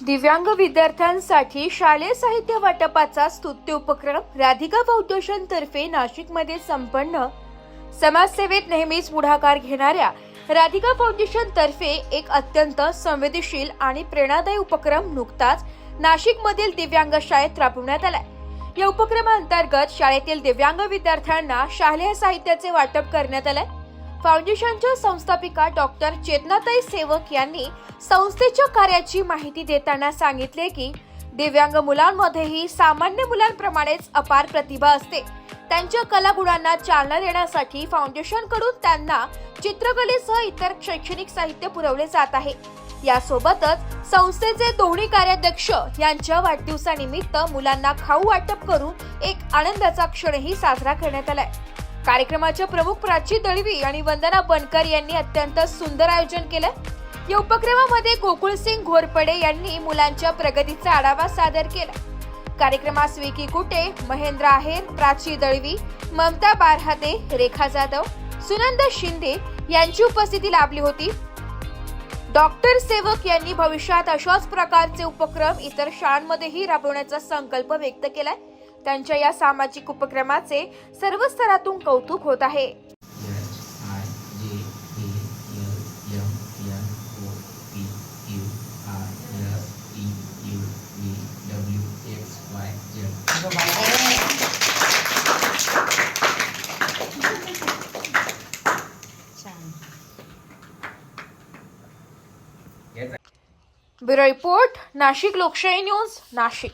दिव्यांग विद्यार्थ्यांसाठी शालेय साहित्य वाटपाचा स्तुत्य उपक्रम राधिका फाउंडेशन तर्फे नाशिकमध्ये संपन्न. समाजसेवेत नेहमीच पुढाकार घेणाऱ्या राधिका फाउंडेशन तर्फे एक अत्यंत संवेदनशील आणि प्रेरणादायी उपक्रम नुकताच नाशिकमधील दिव्यांग शाळेत राबवण्यात आलाय. या उपक्रमाअंतर्गत शाळेतील दिव्यांग विद्यार्थ्यांना शालेय साहित्याचे वाटप करण्यात आलंय. फाउंडेशनच्या संस्थापिका डॉक्टर चेतनाताई सेवक यांनी संस्थेच्या कार्याची माहिती देताना सांगितले की दिव्यांग मुलांमध्येही सामान्य मुलांप्रमाणेच अपार प्रतिभा असते. त्यांच्या कलागुणांना चालना देण्यासाठी फाउंडेशनकडून त्यांना चित्रकलेसह इतर शैक्षणिक साहित्य पुरवले जात आहे. यासोबतच संस्थेचे दोन्ही कार्याध्यक्ष यांच्या वाढदिवसानिमित्त मुलांना खाऊ वाटप करून एक आनंदाचा क्षणही साजरा करण्यात आलाय. कार्यक्रमाच्या प्रमुख प्राची दळवी आणि वंदना बनकर यांनी अत्यंत सुंदर आयोजन केलं. या उपक्रमामध्ये गोकुळसिंग घोरपडे यांनी मुलांच्या प्रगतीचा आढावा सादर केला. कार्यक्रमास विकी कुटे महेंद्र आहेर प्राची दळवी ममता बारहाते रेखा जाधव सुनंद शिंदे यांची उपस्थिती लाभली होती. डॉक्टर सेवक यांनी भविष्यात अशाच प्रकारचे उपक्रम इतर शाळांमध्येही राबवण्याचा संकल्प व्यक्त केलाय. त्यांच्या या सामाजिक उपक्रमाचे सर्व स्तरातून कौतुक होत आहे. ब्युरो रिपोर्ट नाशिक लोकशाही न्यूज नाशिक